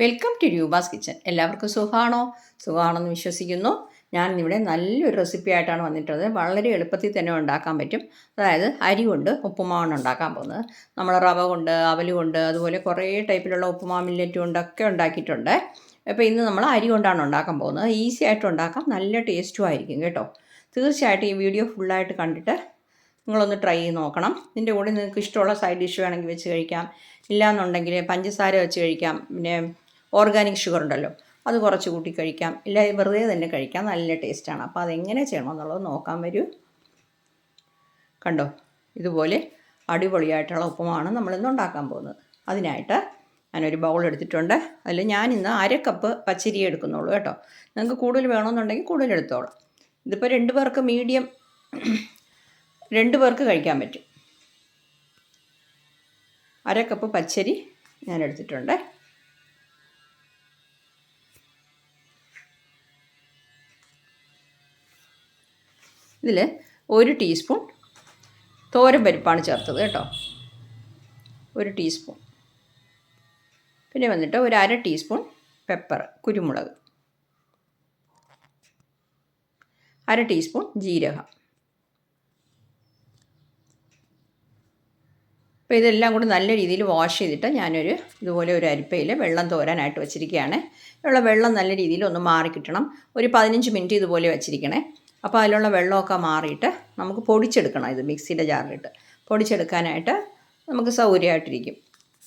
Welcome to Roopa's kitchen എല്ലാവർക്കും സുഖമാണോ സുഖമാണെന്ന് വിശ്വസിക്കുന്നു. ഞാൻ ഇവിടെ നല്ലൊരു റെസിപ്പി ആയിട്ടാണ് വന്നിട്ടുള്ളത്. വളരെ എളുപ്പത്തിൽ തന്നെ ഉണ്ടാക്കാൻ പറ്റും. അതായത് അരി കൊണ്ട് ഉപ്പുമാവാണ് ഉണ്ടാക്കാൻ പോകുന്നത്. നമ്മൾ റവ കൊണ്ട് അവൽ കൊണ്ട് അതുപോലെ കുറേ ടൈപ്പിലുള്ള ഉപ്പുമാവ് മില്ലറ്റ് കൊണ്ടൊക്കെ ഉണ്ടാക്കിയിട്ടുണ്ട്. അപ്പോൾ ഇന്ന് നമ്മൾ അരി കൊണ്ടാണ് ഉണ്ടാക്കാൻ പോകുന്നത്. ഈസി ആയിട്ട് ഉണ്ടാക്കാം. നല്ല ടേസ്റ്റും ആയിരിക്കും കേട്ടോ. തീർച്ചയായിട്ടും ഈ വീഡിയോ ഫുള്ളായിട്ട് കണ്ടിട്ട് നിങ്ങളൊന്ന് ട്രൈ ചെയ്ത് നോക്കണം. ഇതിന്റെ കൂടെ നിങ്ങൾക്ക് ഇഷ്ടമുള്ള സൈഡ് ഡിഷ് വേണമെങ്കിൽ വെച്ച് കഴിക്കാം. ഇല്ലയെന്നുണ്ടെങ്കിൽ പഞ്ചസാര വെച്ച് കഴിക്കാം. പിന്നെ ഓർഗാനിക് ഷുഗർ ഉണ്ടല്ലോ അത് കുറച്ച് കൂട്ടി കഴിക്കാം. ഇല്ല വെറുതെ തന്നെ കഴിക്കാം. നല്ല ടേസ്റ്റാണ്. അപ്പോൾ അതെങ്ങനെ ചെയ്യണമെന്നുള്ളത് നോക്കാൻ വരൂ. കണ്ടോ? ഇതുപോലെ അടിപൊളിയായിട്ടുള്ള ഉപ്പുമാണ് നമ്മളിന്ന് ഉണ്ടാക്കാൻ പോകുന്നത്. അതിനായിട്ട് ഞാനൊരു ബൗൾ എടുത്തിട്ടുണ്ട്. അതിൽ ഞാനിന്ന് അര കപ്പ് പച്ചരി എടുക്കുന്നുള്ളൂ കേട്ടോ. നിങ്ങൾക്ക് കൂടുതൽ വേണമെന്നുണ്ടെങ്കിൽ കൂടുതൽ എടുത്തോളാം. ഇതിപ്പോൾ രണ്ട് പേർക്ക് മീഡിയം രണ്ട് പേർക്ക് കഴിക്കാൻ പറ്റും. അര കപ്പ് പച്ചരി ഞാൻ എടുത്തിട്ടുണ്ട്. ഇതിൽ ഒരു ടീസ്പൂൺ തോരൻ പരിപ്പാണ് ചേർത്തത് കേട്ടോ. ഒരു ടീസ്പൂൺ. പിന്നെ വന്നിട്ട് ഒരു അര ടീസ്പൂൺ പെപ്പർ കുരുമുളക്. അര ടീസ്പൂൺ ജീരകം. അപ്പോൾ ഇതെല്ലാം കൂടി നല്ല രീതിയിൽ വാഷ് ചെയ്തിട്ട് ഞാനൊരു ഇതുപോലെ ഒരു അരിപ്പയിൽ വെള്ളം തോരാനായിട്ട് വെച്ചിരിക്കുകയാണ്. ഉള്ള വെള്ളം നല്ല രീതിയിൽ ഒന്ന് മാറി കിട്ടണം. ഒരു പതിനഞ്ച് മിനിറ്റ് ഇതുപോലെ വെച്ചിരിക്കണേ. അപ്പോൾ അതിലുള്ള വെള്ളമൊക്കെ മാറിയിട്ട് നമുക്ക് പൊടിച്ചെടുക്കണം ഇത് മിക്സിയുടെ ജാറിലിട്ട്. പൊടിച്ചെടുക്കാനായിട്ട് നമുക്ക് സൗകര്യമായിട്ടിരിക്കും.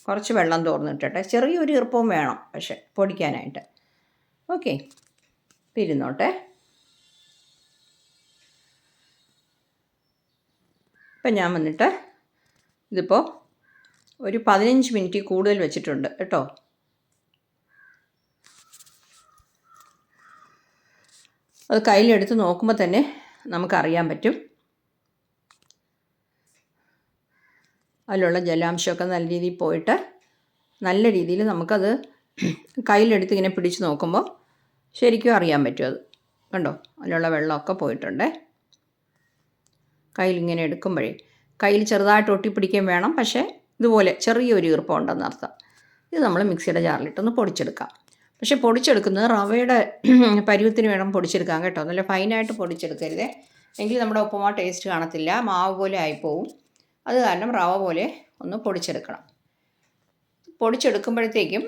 കുറച്ച് വെള്ളം തോർന്നിട്ടെ ചെറിയൊരു ഈർപ്പവും വേണം പക്ഷേ പൊടിക്കാനായിട്ട്. ഓക്കെ. ഇരുന്നോട്ടെ. ഇപ്പം ഞാൻ വന്നിട്ട് ഇതിപ്പോൾ ഒരു പതിനഞ്ച് മിനിറ്റ് കൂടുതൽ വെച്ചിട്ടുണ്ട്. കേട്ടോ? അത് കയ്യിലെടുത്ത് നോക്കുമ്പോൾ തന്നെ നമുക്കറിയാൻ പറ്റും. അതിലുള്ള ജലാംശമൊക്കെ നല്ല രീതിയിൽ പോയിട്ട് നല്ല രീതിയിൽ നമുക്കത് കയ്യിലെടുത്ത് ഇങ്ങനെ പിടിച്ച് നോക്കുമ്പോൾ ശരിക്കും അറിയാൻ പറ്റും അത്. കണ്ടോ? അതിലുള്ള വെള്ളമൊക്കെ പോയിട്ടുണ്ട്. കയ്യിലിങ്ങനെ എടുക്കുമ്പോഴേ. കയ്യിൽ ചെറുതായിട്ട് ഒട്ടിപ്പിടിക്കുകയും വേണം. പക്ഷേ ഇതുപോലെ ചെറിയൊരു ഈർപ്പം ഉണ്ടെന്ന് അർത്ഥം ഇത് നമ്മൾ മിക്സിയുടെ ജാറിലിട്ടൊന്ന് പൊടിച്ചെടുക്കാം. പക്ഷേ പൊടിച്ചെടുക്കുന്നത് റവയുടെ പരുവത്തിന് വേണം പൊടിച്ചെടുക്കാൻ കേട്ടോ. നല്ല ഫൈനായിട്ട് പൊടിച്ചെടുക്കരുതേ. എങ്കിൽ നമ്മുടെ ഉപ്പുമാ ടേസ്റ്റ് കാണത്തില്ല. മാവ് പോലെ ആയിപ്പോവും. അത് കാരണം റവ പോലെ ഒന്ന് പൊടിച്ചെടുക്കണം. പൊടിച്ചെടുക്കുമ്പോഴത്തേക്കും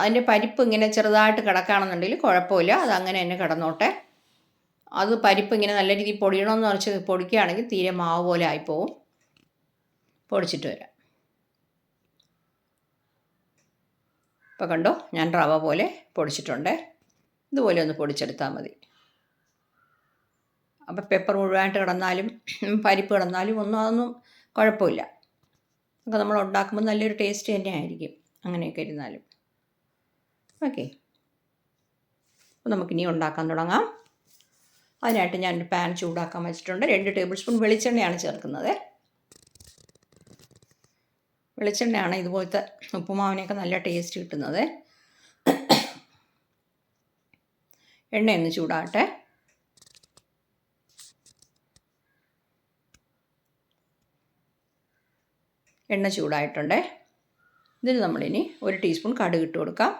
അതിന്റെ പരിപ്പ് ഇങ്ങനെ ചെറുതായിട്ട് കിടക്കുകയാണെന്നുണ്ടെങ്കിൽ കുഴപ്പമില്ല. അത് അങ്ങനെ തന്നെ കിടന്നോട്ടെ. അത് പരിപ്പ് ഇങ്ങനെ നല്ല രീതിയിൽ പൊടിയണമെന്ന് വെച്ച് പൊടിക്കുകയാണെങ്കിൽ തീരെ മാവ് പോലെ ആയിപ്പോവും. പൊടിച്ചിട്ട് വരാം. ഇപ്പോൾ കണ്ടോ ഞാൻ റവ പോലെ പൊടിച്ചിട്ടുണ്ട്. ഇതുപോലെ ഒന്ന് പൊടിച്ചെടുത്താൽ മതി. അപ്പോൾ പെപ്പർ മുഴുവനായിട്ട് കിടന്നാലും പരിപ്പ് കിടന്നാലും ഒന്നും അതൊന്നും കുഴപ്പമില്ല. ഒക്കെ നമ്മൾ ഉണ്ടാക്കുമ്പോൾ നല്ലൊരു ടേസ്റ്റ് തന്നെ ആയിരിക്കും അങ്ങനെയൊക്കെ ഇരുന്നാലും. ഓക്കെ അപ്പോൾ നമുക്കിനി ഉണ്ടാക്കാൻ തുടങ്ങാം. അതിനായിട്ട് ഞാനൊരു പാൻ ചൂടാക്കാൻ വെച്ചിട്ടുണ്ട്. രണ്ട് ടേബിൾ സ്പൂൺ വെളിച്ചെണ്ണയാണ് ചേർക്കുന്നത്. വെളിച്ചെണ്ണയാണ് ഇതുപോലത്തെ ഉപ്പുമാവിനെയൊക്കെ നല്ല ടേസ്റ്റ് കിട്ടുന്നത്. എണ്ണയൊന്ന് ചൂടാട്ടെ എണ്ണ ചൂടായിട്ടുണ്ട്. ഇതിന് നമ്മളിനി ഒരു ടീസ്പൂൺ കടുക് ഇട്ട് കൊടുക്കാം.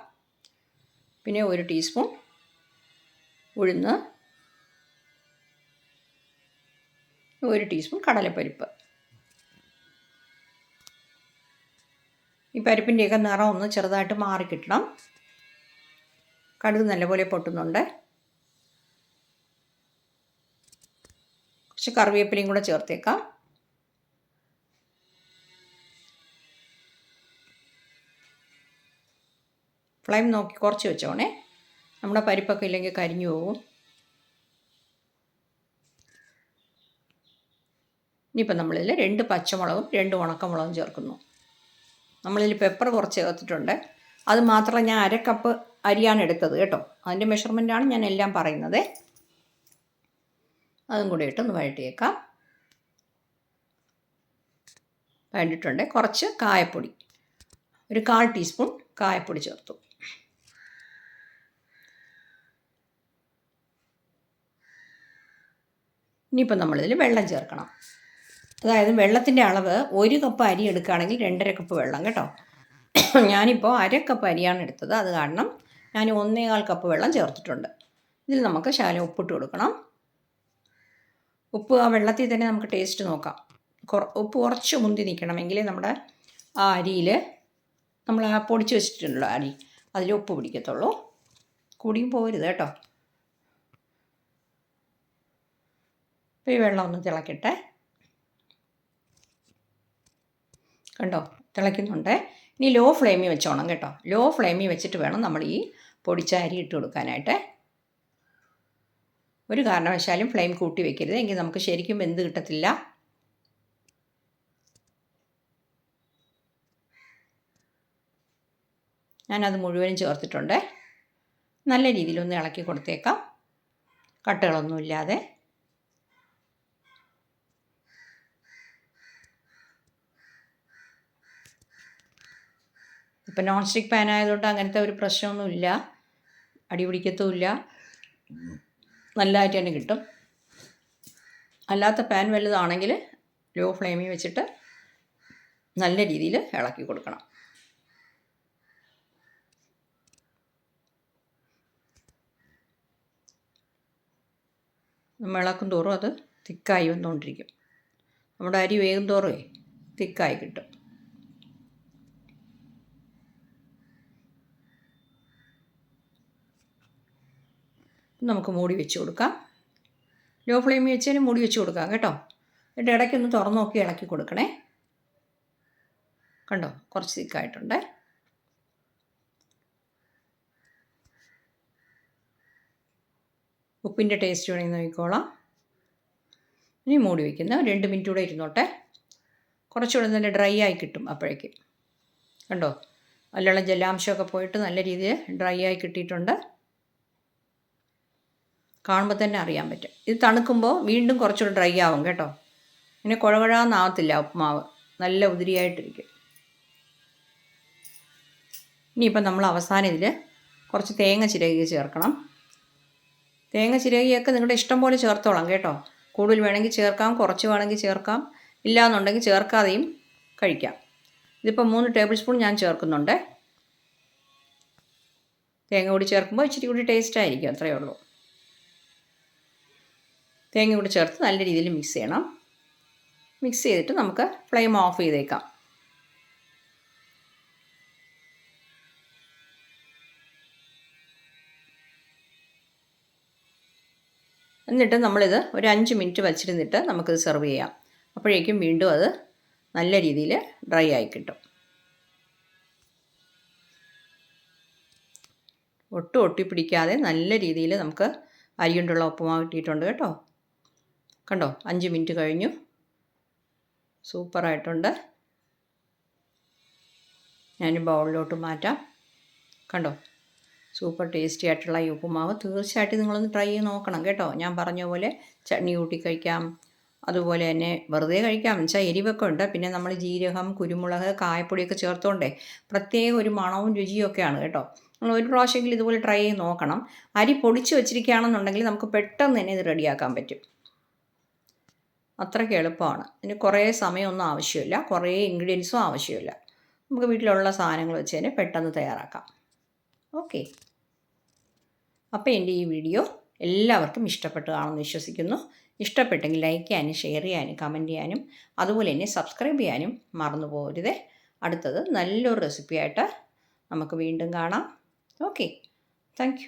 പിന്നെ ഒരു ടീസ്പൂൺ ഉഴുന്ന്. ഒരു ടീസ്പൂൺ കടലപ്പരിപ്പ്. ഈ പരിപ്പിന്റെയൊക്കെ നിറം ഒന്ന് ചെറുതായിട്ട് മാറി കിട്ടണം. കടുക് നല്ലപോലെ പൊട്ടുന്നുണ്ട്. കുറച്ച് കറിവേപ്പിലയും കൂടെ ചേർത്തേക്കാം. ഫ്ലെയിം നോക്കി കുറച്ച് വെച്ചോണേ. നമ്മുടെ പരിപ്പൊക്കെ ഇല്ലെങ്കിൽ കരിഞ്ഞു പോകും. ഇനിയിപ്പോൾ നമ്മളിൽ രണ്ട് പച്ചമുളകും രണ്ട് ഉണക്കമുളകും ചേർക്കുന്നു. നമ്മളിൽ പെപ്പർ കുറച്ച് ചേർത്തിട്ടുണ്ട്. അത് മാത്രമല്ല ഞാൻ അര കപ്പ് അരിയാണ് എടുത്തത് കേട്ടോ. അതിന്റെ മെഷർമെന്റാണ് ഞാൻ എല്ലാം പറയുന്നത്. അതും കൂടി ഇട്ടൊന്ന് വഴട്ടിയേക്കാം വേണ്ടിയിട്ടുണ്ട് കുറച്ച് കായപ്പൊടി. ഒരു കാൽ ടീസ്പൂൺ കായപ്പൊടി ചേർത്തു. ഇനിയിപ്പോൾ നമ്മളിതിൽ വെള്ളം ചേർക്കണം. അതായത് വെള്ളത്തിന്റെ അളവ് ഒരു കപ്പ് അരി എടുക്കുകയാണെങ്കിൽ രണ്ടര കപ്പ് വെള്ളം കേട്ടോ. ഞാനിപ്പോൾ അര കപ്പ് അരിയാണ് എടുത്തത്. അത് കാരണം ഞാൻ ഒന്നേകാൽ കപ്പ് വെള്ളം ചേർത്തിട്ടുണ്ട്. ഇതിൽ നമുക്ക് ശകലം ഉപ്പിട്ട് കൊടുക്കണം. ഉപ്പ് ആ വെള്ളത്തിൽ തന്നെ നമുക്ക് ടേസ്റ്റ് നോക്കാം. കുറ ഉപ്പ് കുറച്ച് മുന്തി നിൽക്കണമെങ്കിൽ നമ്മുടെ ആ അരിയിൽ നമ്മൾ ആ പൊടിച്ച് വെച്ചിട്ടുണ്ടല്ലോ അരി. അതിൽ ഉപ്പ് പിടിക്കത്തുള്ളൂ. കൂടിയും പോരുത് കേട്ടോ. ഇപ്പോൾ ഈ വെള്ളം ഒന്ന് തിളക്കട്ടെ. കണ്ടോ? തിളയ്ക്കുന്നുണ്ട്. ഇനി ലോ ഫ്ലെയിമിൽ വെച്ചോണം കേട്ടോ. ലോ ഫ്ലെയിമിൽ വെച്ചിട്ട് വേണം നമ്മൾ ഈ പൊടിച്ച അരി ഇട്ട് കൊടുക്കാനായിട്ട്. ഒരു കാരണവശാലും ഫ്ലെയിം കൂട്ടി വെക്കരുത്. എങ്കിൽ നമുക്ക് ശരിക്കും വെന്ത് കിട്ടത്തില്ല. ഞാനത് മുഴുവനും ചേർത്തിട്ടുണ്ട്. നല്ല രീതിയിലൊന്ന് ഇളക്കി കൊടുത്തേക്കാം. കട്ടുകളൊന്നുമില്ലാതെ ഇപ്പം നോൺ സ്റ്റിക്ക് പാൻ ആയതുകൊണ്ട് അങ്ങനത്തെ ഒരു പ്രശ്നമൊന്നുമില്ല. അടി പിടിക്കത്തുമില്ല. നല്ലതായിട്ട് തന്നെ കിട്ടും. അല്ലാത്ത പാൻ വലുതാണെങ്കിൽ ലോ ഫ്ലെയിമിൽ വെച്ചിട്ട് നല്ല രീതിയിൽ ഇളക്കി കൊടുക്കണം. നമ്മൾ ഇളക്കും തോറും അത് തിക്കായി വന്നുകൊണ്ടിരിക്കും. നമ്മുടെ അരി വേഗം തോറുമേ തിക്കായി കിട്ടും. നമുക്ക് മൂടി വെച്ച് കൊടുക്കാം. ലോ ഫ്ലെയിമിൽ വെച്ചതിന് മൂടി വെച്ച് കൊടുക്കാം കേട്ടോ. എന്നിട്ട് ഇടയ്ക്കൊന്ന് തുറന്നു നോക്കി ഇളക്കി കൊടുക്കണേ. കണ്ടോ? കുറച്ച് തിക്കായിട്ടുണ്ട് ഉപ്പിന്റെ ടേസ്റ്റ് വേണമെങ്കിൽ നോക്കിക്കോളാം. ഇനി മൂടി വയ്ക്കുന്ന രണ്ട് മിനിറ്റ് കൂടെ ഇരുന്നോട്ടെ. കുറച്ചുകൂടെ നല്ല ഡ്രൈ ആയി കിട്ടും അപ്പോഴേക്കും. കണ്ടോ? അതിലുള്ള ജലാംശമൊക്കെ പോയിട്ട് നല്ല രീതിയിൽ ഡ്രൈ ആയി കിട്ടിയിട്ടുണ്ട്. കാണുമ്പോൾ തന്നെ അറിയാൻ പറ്റും. ഇത് തണുക്കുമ്പോൾ വീണ്ടും കുറച്ചുകൂടെ ഡ്രൈ ആവും കേട്ടോ. ഇങ്ങനെ കുഴകുഴാന്നാവത്തില്ല ഉപ്പുമാവ് നല്ല ഉതിരിയായിട്ടിരിക്കും. ഇനിയിപ്പം നമ്മൾ അവസാനം ഇതിൽ കുറച്ച് തേങ്ങ ചിരകി ചേർക്കണം. തേങ്ങ ചിരകിയൊക്കെ നിങ്ങളുടെ ഇഷ്ടം പോലെ ചേർത്തോളാം കേട്ടോ. കൂടുതൽ വേണമെങ്കിൽ ചേർക്കാം കുറച്ച് വേണമെങ്കിൽ ചേർക്കാം. ഇല്ലയെന്നുണ്ടെങ്കിൽ ചേർക്കാതെയും കഴിക്കാം. ഇതിപ്പോൾ മൂന്ന് ടേബിൾ സ്പൂൺ ഞാൻ ചേർക്കുന്നുണ്ട്. തേങ്ങ കൂടി ചേർക്കുമ്പോൾ ഇച്ചിരി കൂടി ടേസ്റ്റ് ആയിരിക്കും അത്രയേ ഉള്ളൂ. തേങ്ങ കൂടി ചേർത്ത് നല്ല രീതിയിൽ മിക്സ് ചെയ്യണം. മിക്സ് ചെയ്തിട്ട് നമുക്ക് ഫ്ലെയിം ഓഫ് ചെയ്തേക്കാം. എന്നിട്ട് നമ്മളിത് ഒരു അഞ്ച് മിനിറ്റ് വച്ചിരുന്നിട്ട് നമുക്കിത് സെർവ് ചെയ്യാം. അപ്പോഴേക്കും വീണ്ടും അത് നല്ല രീതിയിൽ ഡ്രൈ ആയി കിട്ടും. ഒട്ടും ഒട്ടിപ്പിടിക്കാതെ നല്ല രീതിയിൽ നമുക്ക് അരി കൊണ്ടുള്ള ഉപ്പുമാവ് കിട്ടിയിട്ടുണ്ട് കേട്ടോ. കണ്ടോ? അഞ്ച് മിനിറ്റ് കഴിഞ്ഞു. സൂപ്പറായിട്ടുണ്ട്. ഞാൻ ബൗളിലോട്ട് മാറ്റാം. കണ്ടോ? സൂപ്പർ ടേസ്റ്റി ആയിട്ടുള്ള ഈ ഉപ്പുമാവ്. തീർച്ചയായിട്ടും നിങ്ങളൊന്ന് ട്രൈ ചെയ്ത് നോക്കണം കേട്ടോ. ഞാൻ പറഞ്ഞ പോലെ ചട്നി കൂട്ടി കഴിക്കാം. അതുപോലെ തന്നെ വെറുതെ കഴിക്കാം. വെച്ചാൽ എരിവൊക്കെ ഉണ്ട്. പിന്നെ നമ്മൾ ജീരകം കുരുമുളക് കായപ്പൊടിയൊക്കെ ചേർത്തോണ്ടേ പ്രത്യേക ഒരു മണവും രുചിയും ഒക്കെയാണ് കേട്ടോ. നമ്മൾ ഒരു പ്രാവശ്യമെങ്കിലും ഇതുപോലെ ട്രൈ ചെയ്ത് നോക്കണം. അരി പൊടിച്ച് വെച്ചിരിക്കുകയാണെന്നുണ്ടെങ്കിൽ നമുക്ക് പെട്ടെന്ന് തന്നെ ഇത് റെഡിയാക്കാൻ പറ്റും. അത്രയ്ക്ക് എളുപ്പമാണ്. ഇനി കുറേ സമയമൊന്നും ആവശ്യമില്ല. കുറേ ഇൻഗ്രീഡിയൻസും ആവശ്യമില്ല. നമുക്ക് വീട്ടിലുള്ള സാധനങ്ങൾ വെച്ച് തന്നെ പെട്ടെന്ന് തയ്യാറാക്കാം. ഓക്കെ. അപ്പോൾ എന്റെ ഈ വീഡിയോ എല്ലാവർക്കും ഇഷ്ടപ്പെട്ടു കാണുമെന്ന് വിശ്വസിക്കുന്നു. ഇഷ്ടപ്പെട്ടെങ്കിൽ ലൈക്ക് ചെയ്യാനും ഷെയർ ചെയ്യാനും കമന്റ് ചെയ്യാനും അതുപോലെ തന്നെ സബ്സ്ക്രൈബ് ചെയ്യാനും മറന്നു പോകരുത്. അടുത്തത് നല്ലൊരു റെസിപ്പിയായിട്ട് നമുക്ക് വീണ്ടും കാണാം. ഓക്കെ. താങ്ക്